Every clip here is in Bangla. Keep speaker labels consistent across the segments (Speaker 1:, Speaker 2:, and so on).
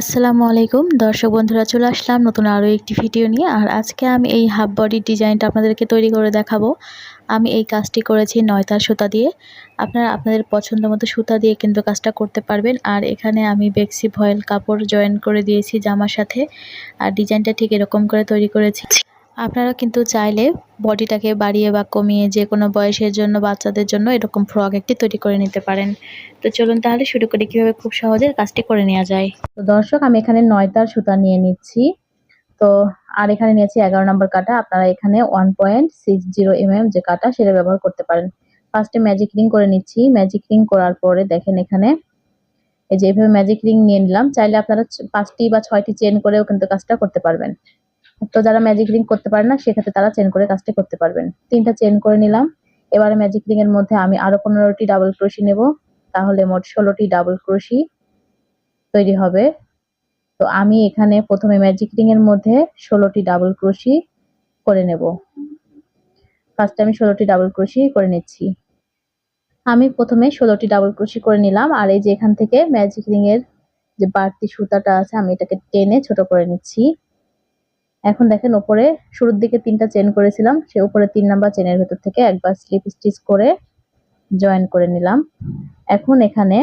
Speaker 1: আসসালামু আলাইকুম। দর্শক বন্ধুরা, চলে আসলাম নতুন আরও একটি ভিডিও নিয়ে। আর আজকে আমি এই হাফ বডির ডিজাইনটা আপনাদেরকে তৈরি করে দেখাবো। আমি এই কাজটি করেছি নয়তার সুতা দিয়ে। আপনারা আপনাদের পছন্দ মতো সুতা দিয়ে কিন্তু কাজটা করতে পারবেন। আর এখানে আমি বেক্সি ভয়েল কাপড় জয়েন করে দিয়েছি জামার সাথে। আর ডিজাইনটা ঠিক এরকম করে তৈরি করেছি। আপনারা কিন্তু চাইলে বডিটাকে বাড়িয়ে বা কমিয়ে যে কোনো বয়সের জন্য, বাচ্চাদের জন্য এরকম ফ্রক একটি তৈরি করে নিতে পারেন। তো চলুন তাহলে শুরু করে কীভাবে খুব সহজে কাজটি করে নেওয়া যায়। তো দর্শক, আমি এখানে নয়তার সুতা নিয়ে নিচ্ছি। তো আর এখানে নিয়েছি এগারো নম্বর কাটা। আপনারা এখানে one point six zero M M যে কাটা সেটা ব্যবহার করতে পারেন। ফার্স্টে ম্যাজিক রিং করে নিচ্ছি। ম্যাজিক রিং করার পরে দেখেন এখানে এই যে এভাবে ম্যাজিক রিং নিয়ে নিলাম। চাইলে আপনারা পাঁচটি বা ছয়টি চেন করেও কিন্তু কাজটা করতে পারবেন। তো যারা ম্যাজিক রিং করতে পারে না, সেক্ষেত্রে তারা চেন করে কাজটা করতে পারবেন। তিনটা চেন করে নিলাম। এবারে ম্যাজিক রিং এর মধ্যে আমি আরও পনেরোটি ডাবল ক্রোশি নেব। তাহলে মোট ষোলোটি ডাবল ক্রোশি তৈরি হবে। তো আমি এখানে প্রথমে ম্যাজিক রিং এর মধ্যে ষোলোটি ডাবল ক্রোশি করে নেব। ফার্স্টে আমি ষোলোটি ডাবল ক্রোশি করে নিচ্ছি। আমি প্রথমে ষোলোটি ডাবল ক্রোশি করে নিলাম। আর এই যে এখান থেকে ম্যাজিক রিং এর যে বাড়তি সুতাটা আছে, আমি এটাকে টেনে ছোট করে নিচ্ছি। এখন দেখেন ওপরে শুরুর দিকে তিনটা চেন করেছিলাম, সে উপরে তিন নাম্বার চেনের ভেতর থেকে একবার স্লিপ স্টিচ করে জয়েন করে নিলাম। এখন এখানে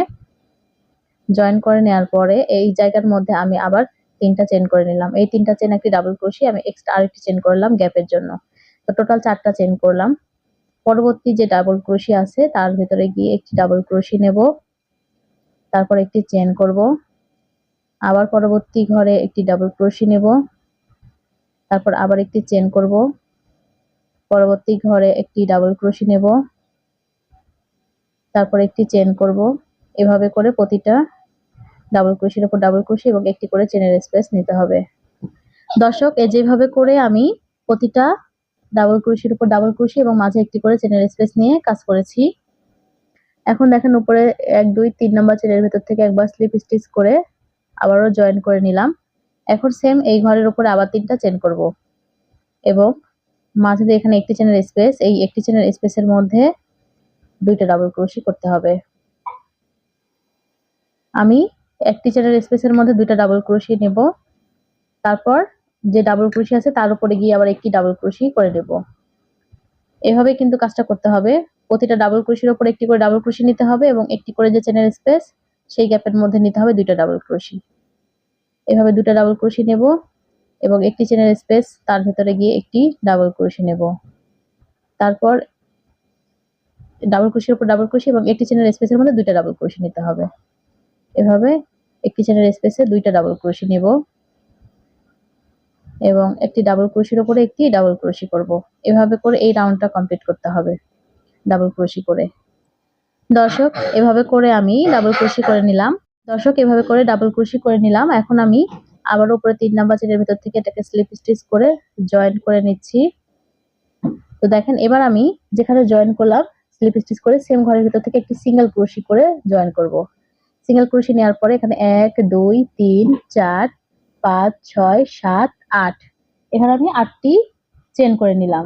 Speaker 1: জয়েন করে নেওয়ার পরে এই জায়গার মধ্যে আমি আবার তিনটা চেন করে নিলাম। এই তিনটা চেন একটি ডাবল ক্রোশি আমি এক্সট্রা আরেকটি চেন করলাম গ্যাপের জন্য। তো টোটাল চারটা চেন করলাম। পরবর্তী যে ডাবল ক্রোশি আছে, তার ভিতরে গিয়ে একটি ডাবল ক্রোশি নেব। তারপর একটি চেন করব। আবার পরবর্তী ঘরে একটি ডাবল ক্রোশি নেব। তারপর আবার একটি চেন করব। পরবর্তী ঘরে একটি ডাবল ক্রোশি নেব। তারপর একটি চেন করব। এভাবে করে প্রতিটা ডাবল ক্রোশির উপর ডাবল ক্রোশি এবং একটি করে চেনের স্পেস নিতে হবে। দর্শক, এ যেভাবে করে আমি প্রতিটা ডাবল ক্রোশির উপর ডাবল ক্রোশি এবং মাঝে একটি করে চেনের স্পেস নিয়ে কাজ করেছি। এখন দেখেন উপরে এক, দুই, তিন নম্বর চেনের ভেতর থেকে একবার স্লিপ স্টিচ করে আবারও জয়েন করে নিলাম। এখন সেম এই ঘরের উপরে আবার তিনটা চেন করব। এবং মাঝে এখানে একটি চেনের স্পেস এই একটি চেনের স্পেসের মধ্যে দুইটা ডাবল ক্রোশি করতে হবে। আমি একটি চেনের স্পেসের মধ্যে দুইটা ডাবল ক্রোশি নেব। তারপর যে ডাবল ক্রোশি আছে তার উপরে গিয়ে আবার একটি ডাবল ক্রোশি করে নেব। এভাবে কিন্তু কাজটা করতে হবে। প্রতিটা ডাবল ক্রোশির উপর একটি করে ডাবল ক্রোশি নিতে হবে এবং একটি করে যে চেনের স্পেস সেই গ্যাপের মধ্যে নিতে হবে দুইটা ডাবল ক্রোশি এভাবে দুটো ডাবল ক্রোশি নেব এবং একটি চেনের স্পেস তার ভেতরে গিয়ে একটি ডাবল ক্রোশি নেব তারপর ডাবল ক্রোশির উপর ডাবল ক্রোশি এবং একটি চেনের স্পেসের মধ্যে দুইটা ডাবল ক্রোশি নিতে হবে এভাবে একটি চেনের স্পেসে দুইটা ডাবল ক্রোশি নেব এবং একটি ডাবল ক্রোশির উপরে একটি ডাবল ক্রোশি করব এভাবে করে এই রাউন্ডটা কমপ্লিট করতে হবে ডাবল ক্রোশি করে দর্শক এভাবে করে আমি ডাবল ক্রোশি করে নিলাম দর্শক, এভাবে করে ডাবল ক্রোশি করে নিলাম। এখন আমি আবার উপরে তিন নাম্বার চেনের ভিতর থেকে এটাকে স্লিপ স্টিচ করে জয়েন করে নিচ্ছি। তো দেখেন, এবার আমি যেখানে জয়েন করলাম স্লিপ স্টিচ করে সেম ঘরের ভিতর থেকে একটি সিঙ্গেল ক্রোশি করে জয়েন করব। সিঙ্গেল ক্রোশি নেওয়ার পরে এখানে এক, দুই, তিন, চার, পাঁচ, ছয়, সাত, আট। এখানে আমি আটটি চেন করে নিলাম।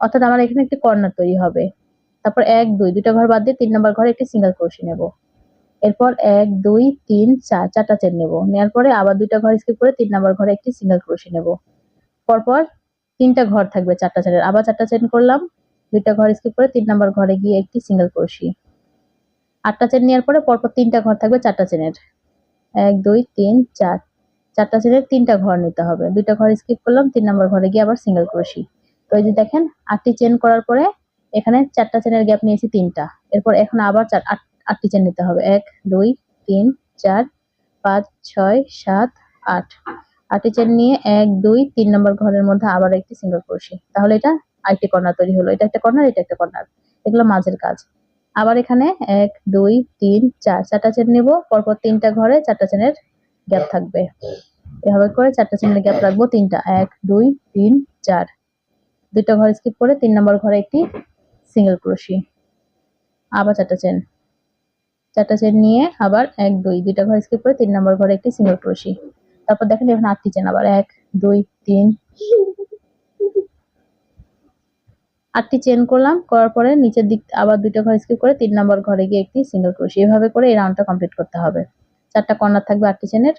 Speaker 1: অর্থাৎ আমার এখানে একটি কর্নার তৈরি হবে। তারপর এক, দুই, দুইটা ঘর বাদ দিয়ে তিন নম্বর ঘরে একটি সিঙ্গেল ক্রোশি নেব। এরপর এক, দুই, তিন, চার, চারটা চেন নেব। নেওয়ার পরে আবার দুইটা ঘর স্কিপ করে তিন নাম্বার ঘরে একটি সিঙ্গেল ক্রোশি নেব। পরপর তিনটা ঘর থাকবে চারটা চেনের আবার চারটা চেন করলাম, দুইটা ঘর স্কিপ করে তিন নাম্বার ঘরে গিয়ে একটি সিঙ্গেল ক্রোশি আটটা চেন নেওয়ার পরে পরপর তিনটা ঘর থাকবে চারটা চেনের এক, দুই, তিন, চার, চারটা চেনের তিনটা ঘর নিতে হবে। দুইটা ঘর স্কিপ করলাম, তিন নাম্বার ঘরে গিয়ে আবার সিঙ্গেল ক্রোশি তো এই যে দেখেন, আটটি চেন করার পরে এখানে চারটা চেনের গ্যাপ নিয়েছি তিনটা। এরপর এখন আবার চার, আট আটটি চেন নিতে হবে। এক, দুই, তিন, চার, পাঁচ, ছয়, সাত, আট। আটটি চেন নিয়ে এক, দুই, তিন নম্বর ঘরের মধ্যে আবার একটি সিঙ্গেল ক্রোশি তাহলে এটা আরেকটি কর্নার তৈরি হলো। এটা একটা কর্নার, এটা একটা কর্নার। এগুলো মাঝের কাজ। আবার এখানে এক, দুই, তিন, চার, চারটা চেন নিব। পরপর তিনটা ঘরে চারটা চেনের গ্যাপ থাকবে। এভাবে করে চারটা চেনের গ্যাপ রাখব তিনটা। এক, দুই, তিন, চার। দুইটা ঘর স্কিপ করে তিন নম্বর ঘরে একটি সিঙ্গেল ক্রোশি আবার চারটা চেন। চারটা চেন নিয়ে আবার এক, দুই, দুইটা ঘর স্কিপ করে তিন নম্বর ঘরে একটি সিঙ্গেল ক্রোশি তারপর দেখেন এখানে আটটি চেন আবার এক, দুই, তিন। আটটি চেন করলাম, করার পরে নিচের দিক আবার দুইটা ঘর স্কিপ করে তিন নম্বর ঘরে গিয়ে একটি সিঙ্গেল ক্রোশি এভাবে করে এই রাউন্ডটা কমপ্লিট করতে হবে। চারটা কর্নার থাকবে আটটি চেনের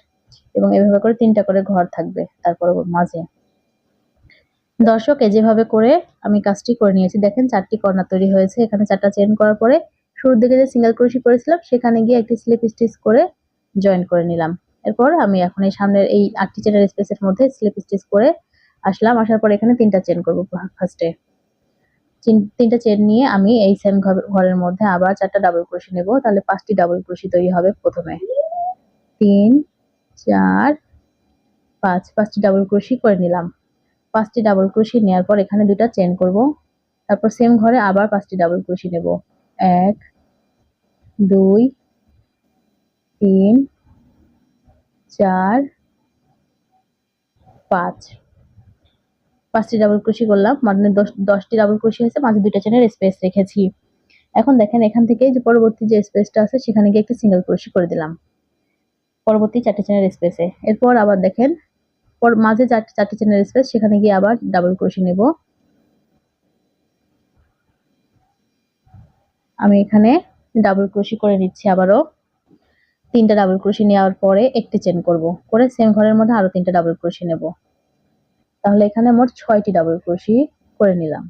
Speaker 1: এবং এভাবে করে তিনটা করে ঘর থাকবে তারপর মাঝে দর্শক যেভাবে করে আমি কাজটি করে নিয়েছি, দেখেন চারটি কর্নার তৈরি হয়েছে। এখানে চারটা চেন করার পরে শুরুর দিকে যে সিঙ্গেল ক্রোশি করেছিলাম, সেখানে গিয়ে একটি স্লিপ স্টিচ করে জয়েন করে নিলাম। এরপর আমি এখন এই সামনের এই আটটি চেনের স্পেসের মধ্যে স্লিপ স্টিচ করে আসলাম। আসার পর এখানে তিনটা চেন করব ফার্স্টে তিনটা চেন নিয়ে আমি এই সেম ঘরের মধ্যে আবার চারটা ডাবল ক্রোশি নেব। তাহলে পাঁচটি ডাবল ক্রোশি তৈরি হবে প্রথমে। তিন, চার, পাঁচ, পাঁচটি ডাবল ক্রোশি করে নিলাম। পাঁচটি ডাবল ক্রোশি নেওয়ার পর এখানে দুটা চেন করব। তারপর সেম ঘরে আবার পাঁচটি ডাবল ক্রোশি নেব। এক দুই, তিন, চার, পাঁচ। পাঁচটি ডাবল ক্রোশি করলাম মানে দশ, দশটি ডাবল ক্রোশি হয়েছে, মাঝে দুইটা চেনের স্পেস রেখেছি। এখন দেখেন, এখান থেকে যে পরবর্তী যে স্পেসটা আছে, সেখানে গিয়ে একটি সিঙ্গেল ক্রোশি করে দিলাম। পরবর্তী চারটে চেনের স্পেসে এরপর আবার দেখেন, পর, মাঝে চারটে চারটে চেনের স্পেস সেখানে গিয়ে আবার ডাবল ক্রোশি নেব। আমি এখানে ডাবল ক্রোশি করে নিচ্ছি আবারও। তিনটা ডাবল ক্রোশি নেওয়ার পরে একটি চেন করব। করে সেম ঘরের মধ্যে আরও তিনটা ডাবল ক্রোশি নেব। তাহলে এখানে মোট ছয়টি ডাবল ক্রোশি করে নিলাম।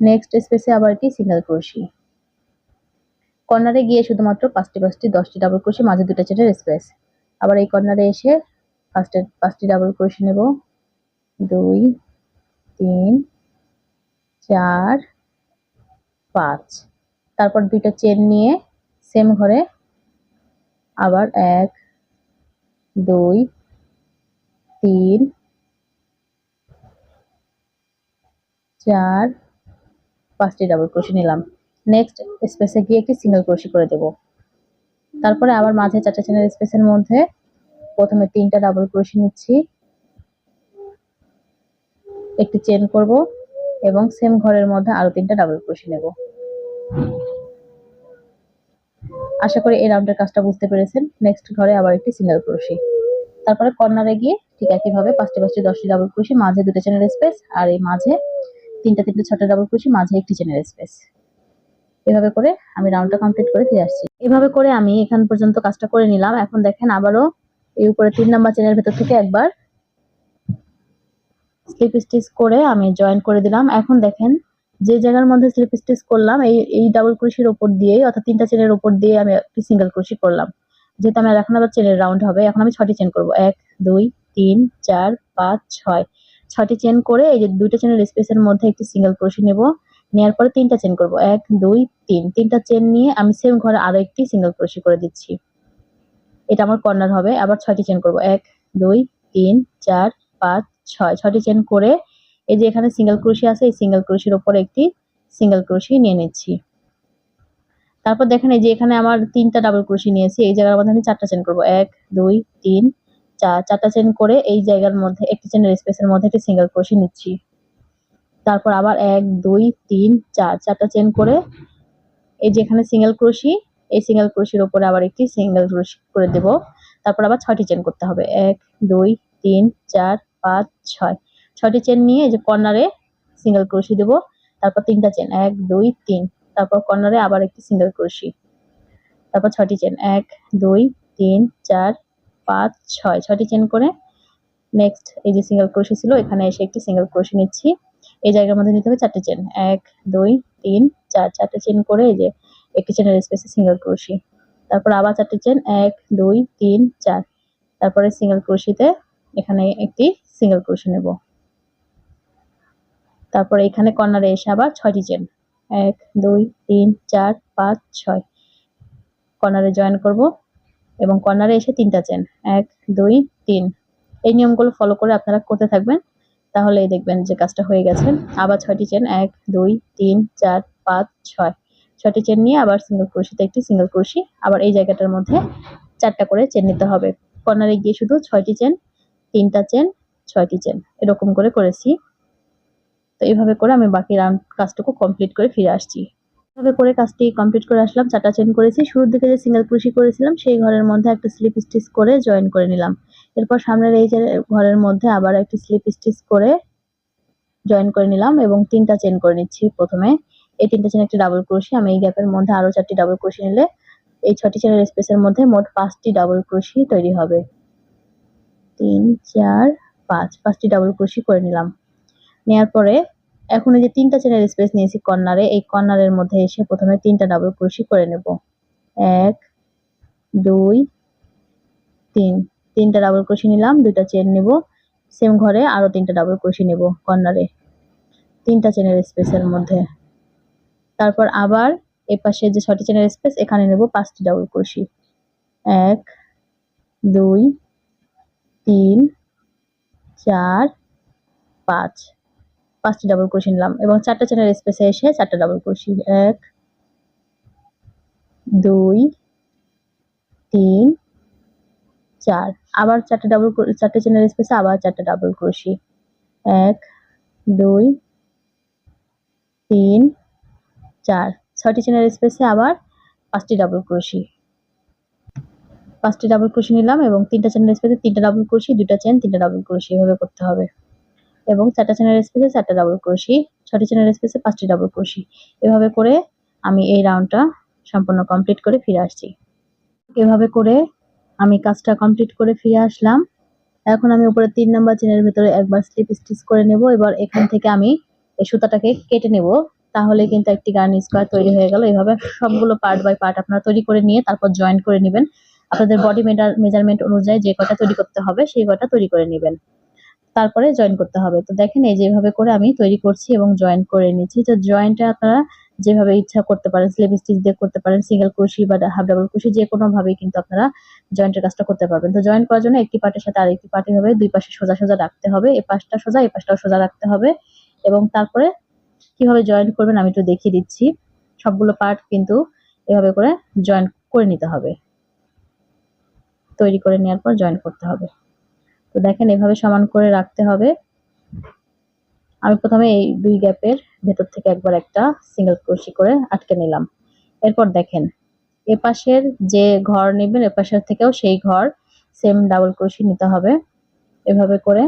Speaker 1: নেক্সট স্পেসে আবার একটি সিঙ্গেল ক্রোশি কর্নারে গিয়ে শুধুমাত্র পাঁচটি পাঁচটি, দশটি ডাবল ক্রোশি মাঝে দুটো চেনের স্পেস আবার এই কর্নারে এসে ফার্স্টে পাঁচটি ডাবল ক্রোশি নেব। দুই, তিন, চার, পাঁচ। তারপর দুইটা চেন নিয়ে সেম ঘরে আবার এক, দুই, তিন, চার, পাঁচটি ডাবল ক্রোশি নিলাম। নেক্সট স্পেসে গিয়ে একটি সিঙ্গেল ক্রোশি করে দেব। তারপরে আবার মাঝে চারটা চেনের স্পেসের মধ্যে প্রথমে তিনটা ডাবল ক্রোশি নিচ্ছি। একটি চেন করব এবং সেম ঘরের মধ্যে আরও তিনটা ডাবল ক্রোশি নেব। আশা করি এই রাউন্ডের কাজটা বুঝতে পেরেছেন। নেক্সট ঘরে আবার একটি সিঙ্গেল ক্রোশি তারপরে কর্নারে গিয়ে ঠিক একইভাবে পাঁচটি পাঁচটি, দশটি ডাবল ক্রোশি মাঝে দুটো চেনের স্পেস আর এই মাঝে তিনটা তিনটা, ছটা ডাবল ক্রোশি মাঝে একটি চেনের স্পেস এভাবে করে আমি রাউন্ডটা কমপ্লিট করে ফিরে আসছি। এভাবে করে আমি এখান পর্যন্ত কাজটা করে নিলাম। এখন দেখেন আবারও এই উপরে তিন নাম্বার চেনের ভেতর থেকে একবার স্লিপ স্টিচ করে আমি জয়েন করে দিলাম। এখন দেখেন যে জায়গার মধ্যে স্লিপ স্টিচ করলাম, এই এই ডাবল ক্রোশির ওপর দিয়ে অর্থাৎ তিনটা চেনের ওপর দিয়ে আমি একটি সিঙ্গেল ক্রোশি করলাম। যেহেতু আমি এখন আবার চেনের রাউন্ড হবে, এখন আমি ছটি চেন করব। এক, দুই, তিন, চার, পাঁচ, ছয়। ছটি চেন করে এই যে দুইটা চেনের স্পেসের মধ্যে একটি সিঙ্গেল ক্রোশি নেব। নেওয়ার পরে তিনটা চেন করব। এক, দুই, তিন। তিনটা চেন নিয়ে আমি সেম ঘরে আরও একটি সিঙ্গেল ক্রোশি করে দিচ্ছি। এটা আমার কর্নার হবে। আবার ছয়টি চেন করব। এক, দুই, তিন, চার, পাঁচ, ছয়। ছয়টি চেন করে এই যে এখানে সিঙ্গেল ক্রোশি আছে, এই সিঙ্গেল ক্রোশির ওপর একটি সিঙ্গেল ক্রোশি নিয়ে নিচ্ছি। তারপর দেখেন এই যে এখানে আমার তিনটা ডাবল ক্রোশি নিয়েছি, এই জায়গার মধ্যে আমি চারটা চেন করব। এক, দুই, তিন, চার, চারটা চেন করে এই জায়গার মধ্যে, একটি চেনের স্পেসের মধ্যে একটি সিঙ্গেল ক্রোশি নিচ্ছি। তারপর আবার এক, দুই, তিন, চার, চারটা চেন করে এই যে এখানে সিঙ্গেল ক্রোশি এই সিঙ্গেল ক্রোশির উপরে আবার একটি সিঙ্গেল ক্রোশি করে দেব। তারপর আবার ছয়টি চেন করতে হবে। এক, দুই, তিন, চার, পাঁচ, ছয়। ছয়টি চেন নিয়ে এই যে কর্নারে সিঙ্গেল ক্রোশি দেব। তারপর তিনটা চেন এক, দুই, তিন। তারপর কর্নারে আবার একটি সিঙ্গেল ক্রোশি তারপর ছয়টি চেন এক, দুই, তিন, চার, পাঁচ, ছয়। ছয়টি চেন করে নেক্সট এই যে সিঙ্গেল ক্রোশি ছিল, এখানে এসে একটি সিঙ্গেল ক্রোশি নিচ্ছি। এই জায়গার মধ্যে নিতে হবে চারটে চেন এক, দুই, তিন, চার। চারটে চেন করে এই যে একটি চেনের স্পেসে সিঙ্গেল ক্রোশি তারপর আবার চারটে চেন এক, দুই, তিন, চার। তারপরে সিঙ্গেল ক্রোশিতে এখানে একটি সিঙ্গেল ক্রোশি নেব। তারপর এখানে কর্নারে এসে আবার ছয়টি চেন। এক, দুই, তিন, চার, পাঁচ, ছয়। কর্নারে জয়েন করব এবং কর্নারে এসে তিনটা চেন। এক, দুই, তিন। এই নিয়মগুলো ফলো করে আপনারা করতে থাকবেন, তাহলেই দেখবেন যে কাজটা হয়ে গেছে। আবার ছয়টি চেন, এক, দুই, তিন, চার, পাঁচ, ছয়। ছয়টি চেন নিয়ে আবার সিঙ্গেল ক্রোশিতে একটি সিঙ্গেল ক্রোশি আবার এই জায়গাটার মধ্যে চারটা করে চেন নিতে হবে। কর্নারে গিয়ে শুধু ছয়টি চেন, তিনটা চেন, ছয়টি চেন। এরকম করে করেছি। তো এইভাবে করে আমি বাকি রান কাজটুকু কমপ্লিট করে ফিরে আসছি। এভাবে করে কাজটি কমপ্লিট করে আসলাম চারটা চেন করেছি। শুরুর দিকে যে সিঙ্গেল ক্রোশি করেছিলাম, সেই ঘরের মধ্যে একটা স্লিপ স্টিচ করে জয়েন করে নিলাম। এরপর সামনের এই যে ঘরের মধ্যে আবার একটি স্লিপ স্টিচ করে জয়েন করে নিলাম এবং তিনটা চেন করে নিচ্ছি প্রথমে। এই তিনটা চেন একটি ডাবল ক্রোশি আমি এই গ্যাপের মধ্যে আরও চারটি ডাবল ক্রোশি নিলে এই ছটি চেনের স্পেসের মধ্যে মোট পাঁচটি ডাবল ক্রোশি তৈরি হবে। তিন, চার, পাঁচ, পাঁচটি ডাবল ক্রোশি করে নিলাম। নেওয়ার পরে এখন এই যে তিনটা চেনের স্পেস নিয়েছি কর্নারে, এই কর্নারের মধ্যে এসে প্রথমে তিনটা ডাবল ক্রোশি করে নেব। এক, দুই, তিন। তিনটা ডাবল ক্রোশি নিলাম, দুইটা চেন নেব। সেম ঘরে আরও তিনটা ডাবল ক্রোশি নেব কর্নারে। তিনটা চেনের স্পেসের মধ্যে। তারপর আবার এ পাশে যে ছটি চেনের স্পেস, এখানে নেব পাঁচটি ডাবল ক্রোশি এক, দুই, তিন, চার, পাঁচ। পাঁচটি ডাবল ক্রোশি নিলাম এবং চারটা চেনের স্পেসে এসে চারটা ডাবল ক্রোশি এক, দুই, তিন, চার। আবার চারটে ডাবল চারটে চেনের স্পেসে আবার চারটে ডাবল ক্রোশি এক, দুই, তিন, চার। ছয়টি চেনের স্পেসে আবার পাঁচটি ডাবল ক্রোশি পাঁচটি ডাবল ক্রোশি নিলাম এবং তিনটা চেনের স্পেসে তিনটা ডাবল ক্রোশি দুটা চেন তিনটা ডাবল ক্রোশি এভাবে করতে হবে। এবং চারটা চেনের স্পেসে চারটা ডাবল ক্রোশি ছয়টি চেনের স্পেসে পাঁচটি ডাবল ক্রোশি এভাবে করে আমি এই রাউন্ডটা সম্পূর্ণ কমপ্লিট করে ফিরে আসছি। এভাবে করে আমি কাজটা কমপ্লিট করে ফিরে আসলাম। এখন আমি উপরে তিন নাম্বার চেনের ভিতরে একবার স্লিপ স্টিচ করে নেব। এবার এখান থেকে আমি এই সুতাটাকে কেটে নেব। তাহলে কিন্তু একটি গার্ন স্কোয়ার তৈরি হয়ে গেল। এভাবে সবগুলো পার্ট বাই পার্ট আপনারা তৈরি করে নিয়ে তারপর জয়েন করে নেবেন। আপনাদের বডি মেজারমেন্ট অনুযায়ী যে কটা তৈরি করতে হবে, সেই কটা তৈরি করে নেবেন। তারপরে জয়েন করতে হবে। তো দেখেন এই যেভাবে করে আমি তৈরি করছি এবং জয়েন করে নিচ্ছি। তো জয়েন্টটা আপনারা যেভাবে ইচ্ছা করতে পারেন স্লিপ স্টিচ দিয়ে করতে পারেন সিঙ্গেল কুশি বা হাফ ডাবল কুশি যে কোনো ভাবেই কিন্তু আপনারা জয়েন্টের কাজটা করতে পারবেন। তো জয়েন করার জন্য একটি পার্টের সাথে আরেকটি পার্ট এভাবে দুই পাশে সোজা সোজা রাখতে হবে, এ পাশটা সোজা এই পাশটাও সোজা রাখতে হবে এবং তারপরে কীভাবে জয়েন করবেন আমি একটু দেখিয়ে দিচ্ছি। সবগুলো পার্ট কিন্তু এভাবে করে জয়েন করে নিতে হবে। তৈরি করে নেওয়ার পর জয়েন করতে হবে। তো দেখেন এভাবে সমান করে রাখতে হবে। আমি প্রথমে এই দুই গ্যাপের ভেতর থেকে একবার একটা সিঙ্গেল ক্রোশি করে আটকে নিলাম। এরপর দেখেন এপাশের যে ঘর নেবেন এপাশের থেকেও সেই ঘর সেম ডাবল ক্রোশি নিতে হবে। এভাবে করে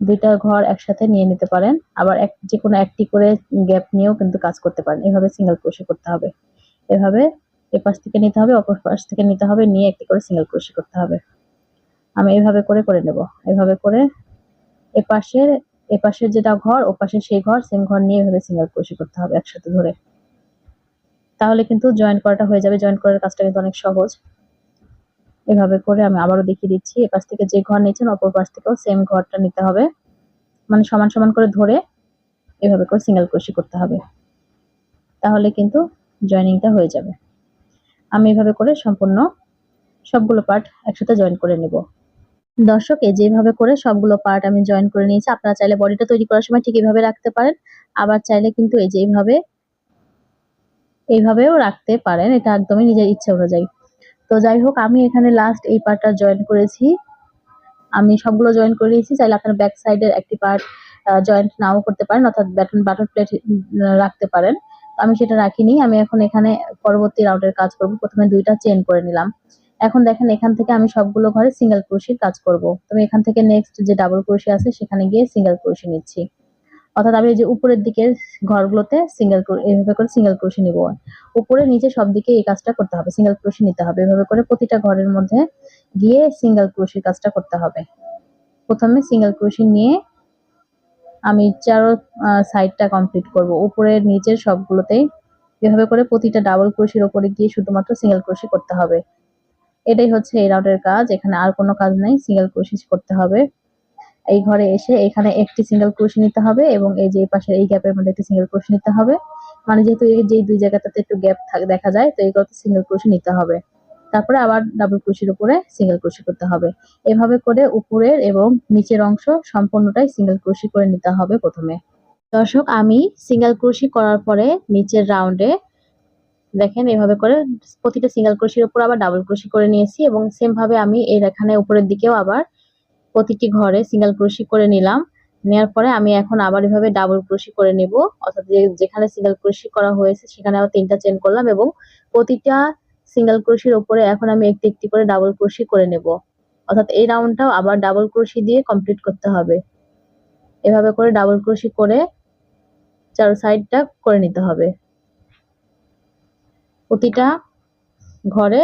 Speaker 1: দুইটা ঘর একসাথে নিয়ে নিতে পারেন। আবার এক, যে কোনো একটি করে গ্যাপ নিয়েও কিন্তু কাজ করতে পারেন। এভাবে সিঙ্গেল ক্রোশি করতে হবে। এভাবে এপাশ থেকে নিতে হবে, অপর পাশ থেকে নিতে হবে, নিয়ে একটি করে সিঙ্গেল ক্রোশি করতে হবে। আমি এভাবে করে করে নেব। এভাবে করে এপাশের এপাশের যেটা ঘর ওপাশে সেই ঘর সেম ঘর নিয়ে এভাবে সিঙ্গেল ক্রোশি করতে হবে একসাথে ধরে। তাহলে কিন্তু জয়েন করাটা হয়ে যাবে। জয়েন করার কাজটা কিন্তু অনেক সহজ। এভাবে করে আমি আবারও দেখিয়ে দিচ্ছি। এপাশ থেকে যে ঘর নিয়েছেন, অপর পাশ থেকেও সেম ঘরটা নিতে হবে। মানে সমান সমান করে ধরে এভাবে করে সিঙ্গেল ক্রোশি করতে হবে। তাহলে কিন্তু জয়েনিংটা হয়ে যাবে। আমি এভাবে করে সম্পূর্ণ সবগুলো পার্ট একসাথে জয়েন করে নেব। দর্শক যেভাবে করে সবগুলো পার্ট আমি জয়েন করে নিয়েছি, আপনারা চাইলে বডিটা তৈরি করার সময় ঠিক এইভাবে রাখতে পারেন, আবার চাইলে কিন্তু এই যে এইভাবে, এইভাবেও রাখতে পারেন, এটা একদমই নিজের ইচ্ছা অনুযায়ী। তো যাই হোক, আমি এখানে লাস্ট এই পার্টটা জয়েন করেছি। আমি সবগুলো জয়েন করে নিয়েছি, চাইলে আপনার ব্যাক সাইডের একটি পার্ট জয়েন্ট নাও করতে পারেন, অর্থাৎ ব্যাটন বাটন প্লেট রাখতে পারেন। আমি সেটা রাখিনি, আমি এখন এখানে পরবর্তী রাউন্ডের কাজ করব, প্রথমে দুইটা চেন করে নিলাম। এখন দেখেন এখান থেকে আমি সবগুলো ঘরে সিঙ্গেল ক্রোশির কাজ করব। তবে এখান থেকে নেক্সট যে ডাবল ক্রোশি আছে, সেখানে গিয়ে সিঙ্গেল ক্রোশি নিচ্ছি। অর্থাৎ আমি যে উপরের দিকের ঘরগুলোতে সিঙ্গেল এইভাবে করে সিঙ্গেল ক্রোশি নিব। উপরে, নিচে সব দিকে এই কাজটা করতে হবে সিঙ্গেল ক্রোশি নিতে হবে। এভাবে করে প্রতিটা ঘরের মধ্যে গিয়ে সিঙ্গেল ক্রোশির কাজটা করতে হবে। প্রথমে সিঙ্গেল ক্রোশি নিয়ে আমি চারো সাইডটা কমপ্লিট করব। উপরের, নিচের সবগুলোতেই এভাবে করে প্রতিটা ডাবল ক্রোশির ওপরে গিয়ে শুধুমাত্র সিঙ্গেল ক্রোশি করতে হবে। এটাই হচ্ছে এই রাউন্ডের কাজ। এখানে আর কোনো কাজ নাই সিঙ্গেল ক্রোশি করতে হবে। এই ঘরে এসে এখানে একটি সিঙ্গেল ক্রোশি নিতে হবে এবং এই যে পাশের এই গ্যাপের মধ্যে একটি সিঙ্গেল ক্রোশি নিতে হবে। মানে যেহেতু এই যে দুই জায়গাটাতে একটু গ্যাপ দেখা যায়, তো এইগুলোতে সিঙ্গেল ক্রোশি নিতে হবে। তারপরে আবার ডাবল ক্রোশির উপরে সিঙ্গেল ক্রোশি করতে হবে। এভাবে করে উপরের এবং নিচের অংশ সম্পূর্ণটাই সিঙ্গেল ক্রোশি করে নিতে হবে প্রথমে। দর্শক, আমি সিঙ্গেল ক্রোশি করার পরে নিচের রাউন্ডে দেখেন, এভাবে করে প্রতিটা সিঙ্গেল ক্রোশির উপর আবার ডাবল ক্রোশি করে নিয়েছি এবং সেম ভাবে আমি এর এখানে উপরের দিকেও আবার প্রতিটি ঘরে সিঙ্গেল ক্রোশি করে নিলাম। নেওয়ার পরে আমি এখন আবার এভাবে ডাবল ক্রোশি করে নেব। অর্থাৎ যেখানে সিঙ্গেল ক্রোশি করা হয়েছে সেখানে আবার তিনটা চেন করলাম এবং প্রতিটা সিঙ্গেল ক্রোশির উপরে এখন আমি একটি একটি করে ডাবল ক্রোশি করে নেব। অর্থাৎ এই রাউন্ডটাও আবার ডাবল ক্রোশি দিয়ে কমপ্লিট করতে হবে। এভাবে করে ডাবল ক্রোশি করে চার সাইডটা করে নিতে হবে। প্রতিটা ঘরে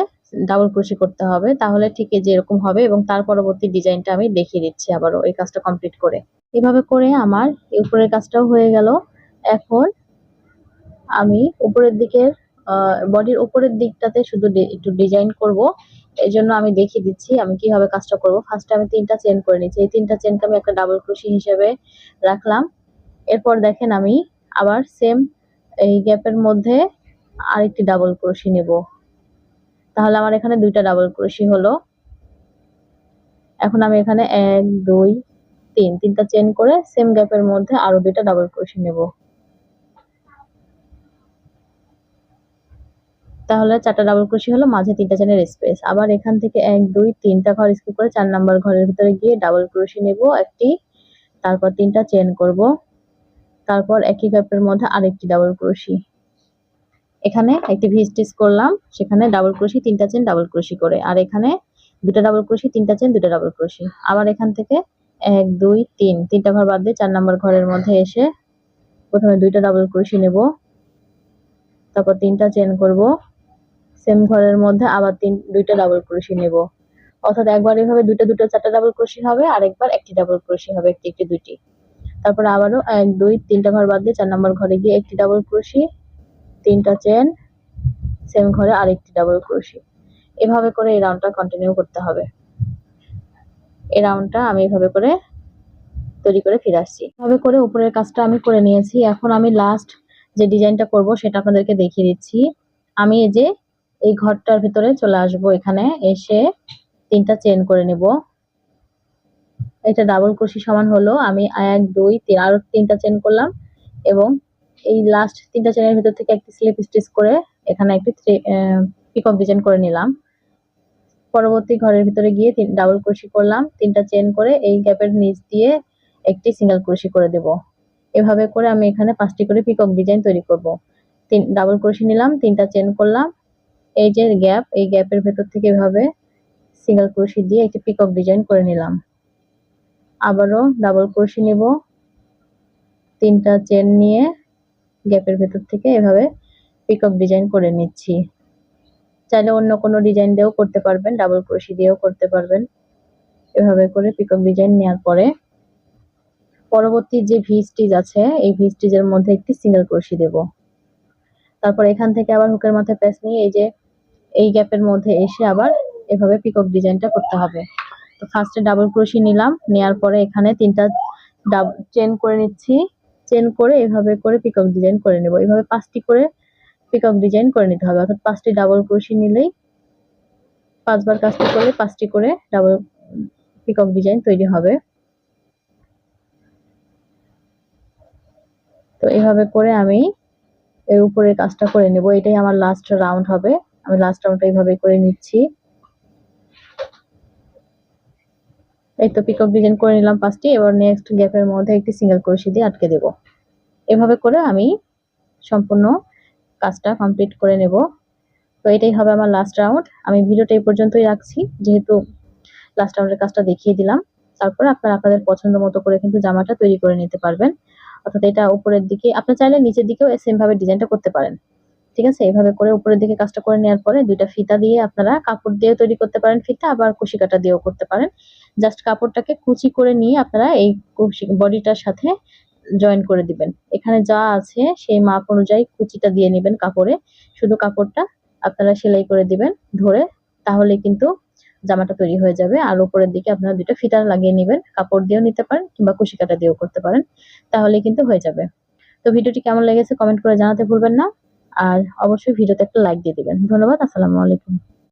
Speaker 1: ডাবল ক্রোশি করতে হবে। তাহলে ঠিক যে এরকম হবে এবং তার পরবর্তী ডিজাইনটা আমি দেখিয়ে দিচ্ছি আবারও এই কাজটা কমপ্লিট করে। এভাবে করে আমার উপরের কাজটাও হয়ে গেল। এখন আমি উপরের দিকের বডির উপরের দিকটাতে শুধু একটু ডিজাইন করব। এই জন্য আমি দেখিয়ে দিচ্ছি আমি কীভাবে কাজটা করব। ফার্স্টে আমি তিনটা চেন করে নিচ্ছি। এই তিনটা চেনকে আমি একটা ডাবল ক্রোশি হিসেবে রাখলাম। এরপর দেখেন আমি আবার সেম এই গ্যাপের মধ্যে আরেকটি ডাবল ক্রোশি নেব। তাহলে আমার এখানে দুইটা ডাবল ক্রোশি হলো। এখন আমি এখানে এক, দুই, তিন, তিনটা চেন করে সেম গ্যাপের মধ্যে আরও দুইটা ডাবল ক্রোশি নেব। তাহলে চারটা ডাবল ক্রোশি হলো, মাঝে তিনটা চেনের স্পেস আবার এখান থেকে এক, দুই, তিনটা ঘর স্কিপ করে চার নাম্বার ঘরের ভিতরে গিয়ে ডাবল ক্রোশি নেব একটি। তারপর তিনটা চেন করব। তারপর একই গ্যাপের মধ্যে আরেকটি ডাবল ক্রোশি এখানে একটি ভি স্টিচ করলাম, সেখানে ডাবল ক্রোশি তিনটা চেন ডাবল ক্রোশি করে। আর এখানে দুটা ডাবল ক্রোশি তিনটা চেন দুটা ডাবল ক্রোশি আবার এখান থেকে এক, দুই, তিন, তিনটা ঘর বাদ দিয়ে চার নাম্বার ঘরের মধ্যে এসে প্রথমে দুইটা ডাবল ক্রোশি নেব। তারপর তিনটা চেন করব। সেম ঘরের মধ্যে আবার তিন, দুইটা ডাবল ক্রোশি নেব। অর্থাৎ একবার এভাবে দুটো দুটো চারটা ডাবল ক্রোশি হবে, আর একবার একটি ডাবল ক্রোশি হবে, একটি একটি, দুইটি। তারপর আবারও এক, দুই, তিনটা ঘর বাদ দিয়ে চার নাম্বার ঘরে গিয়ে একটি ডাবল ক্রোশি তিনটা চেন সেম ঘরে আরেকটি ডাবল ক্রোশি এভাবে করে এই রাউন্ডটা কন্টিনিউ করতে হবে। এই রাউন্ডটা আমি এভাবে করে তৈরি করে ফিরে আসছি। এভাবে করে উপরের কাজটা আমি করে নিয়েছি। এখন আমি লাস্ট যে ডিজাইনটা করব সেটা আপনাদেরকে দেখিয়ে দিচ্ছি। আমি এই যে এই ঘরটার ভিতরে চলে আসব। এখানে এসে তিনটা চেন করে নেব। এটা ডাবল ক্রোশি সমান হলো। আমি এক, দুই, তিন, আরও তিনটা চেন করলাম এবং এই লাস্ট তিনটা চেনের ভিতর থেকে একটি স্লিপ স্টিচ করে এখানে একটি পিকক ডিজাইন করে নিলাম। পরবর্তী ঘরের ভিতরে গিয়ে ডাবল ক্রোশি করলাম। তিনটা চেন করে এই গ্যাপের নিচ দিয়ে একটি সিঙ্গেল ক্রোশি করে দেব। এভাবে করে আমি এখানে পাঁচটি করে পিকক ডিজাইন তৈরি করব। তিন ডাবল ক্রোশি নিলাম, তিনটা চেন করলাম। এই যে গ্যাপ এই গ্যাপের ভেতর থেকে এভাবে সিঙ্গেল ক্রোশি দিয়ে একটি পিকক ডিজাইন করে নিলাম। আবারও ডাবল ক্রোশি নিব। তিনটা চেন নিয়ে গ্যাপের ভেতর থেকে এভাবে পিকক ডিজাইন করে নিচ্ছি। চাইলে অন্য কোনো ডিজাইন দিয়েও করতে পারবেন ডাবল ক্রোশি দিয়েও করতে পারবেন। এভাবে করে পিকক ডিজাইন নেওয়ার পরে পরবর্তী যে ভি স্টিচ আছে, এই ভি স্টিচের মধ্যে একটি সিঙ্গেল ক্রোশি দেব। তারপর এখান থেকে আবার হুকের মাথায় প্যাচ নিয়ে এই যে এই গ্যাপের মধ্যে এসে আবার এভাবে পিকক ডিজাইনটা করতে হবে। তো ফার্স্টে ডাবল ক্রোশি নিলাম নেওয়ার পরে এখানে তিনটা ডাব চেন করে নিচ্ছি। চেন করে এভাবে করে পিকক ডিজাইন করে নেব। এভাবে পাঁচটি করে পিকক ডিজাইন করে নিতে হবে। অর্থাৎ পাঁচটি ডাবল ক্রোশি নিলেই পাঁচবার কাজটি করলে পাঁচটি করে ডাবল পিকক ডিজাইন তৈরি হবে। তো এভাবে করে আমি এর উপরে কাজটা করে নেব। এটাই আমার লাস্ট রাউন্ড হবে। আমি লাস্ট রাউন্ডটা এইভাবে করে নিচ্ছি। এই তো পিকক ডিজাইন করে নিলাম পাঁচটি, এবার নেক্সট গ্যাপের মধ্যে একটি সিঙ্গেল ক্রোশি দিয়ে আটকে দেব। এভাবে করে আমি সম্পূর্ণ কাজটা কমপ্লিট করে নেব। তো এটাই হবে আমার লাস্ট রাউন্ড আমি ভিডিওটা এই পর্যন্তই রাখছি। যেহেতু লাস্ট রাউন্ডের কাজটা দেখিয়ে দিলাম, তারপর আপনারা আপনাদের পছন্দ মতো করে কিন্তু জামাটা তৈরি করে নিতে পারবেন। অর্থাৎ এটা উপরের দিকে, আপনি চাইলে নিচের দিকেও সেম ভাবে ডিজাইনটা করতে পারেন। ঠিক আছে? এইভাবে করে উপরের দিকে কাজটা করে নেওয়ার পরে দুইটা ফিতা দিয়ে আপনারা কাপড় দিয়ে তৈরি করতে পারেন, ফিতা আবার কুশি কাটা দিয়েও করতে পারেন। জাস্ট কাপড়টাকে কুচি করে নিয়ে আপনারা এই বডিটার সাথে জয়েন করে দিবেন। এখানে যা আছে সেই মাপ অনুযায়ী কুচিটা দিয়ে নেবেন কাপড়ে। শুধু কাপড়টা আপনারা সেলাই করে দিবেন ধরে, তাহলে কিন্তু জামাটা তৈরি হয়ে যাবে। আর উপরের দিকে আপনারা দুটো ফিতা লাগিয়ে নেবেন। কাপড় দিয়েও নিতে পারেন কিংবা কুশি কাটা দিয়েও করতে পারেন। তাহলে কিন্তু হয়ে যাবে। তো ভিডিওটি কেমন লেগেছে কমেন্ট করে জানাতে ভুলবেন না। আর অবশ্যই ভিডিওতে একটা লাইক দিয়ে দিবেন। ধন্যবাদ, আসসালামু আলাইকুম।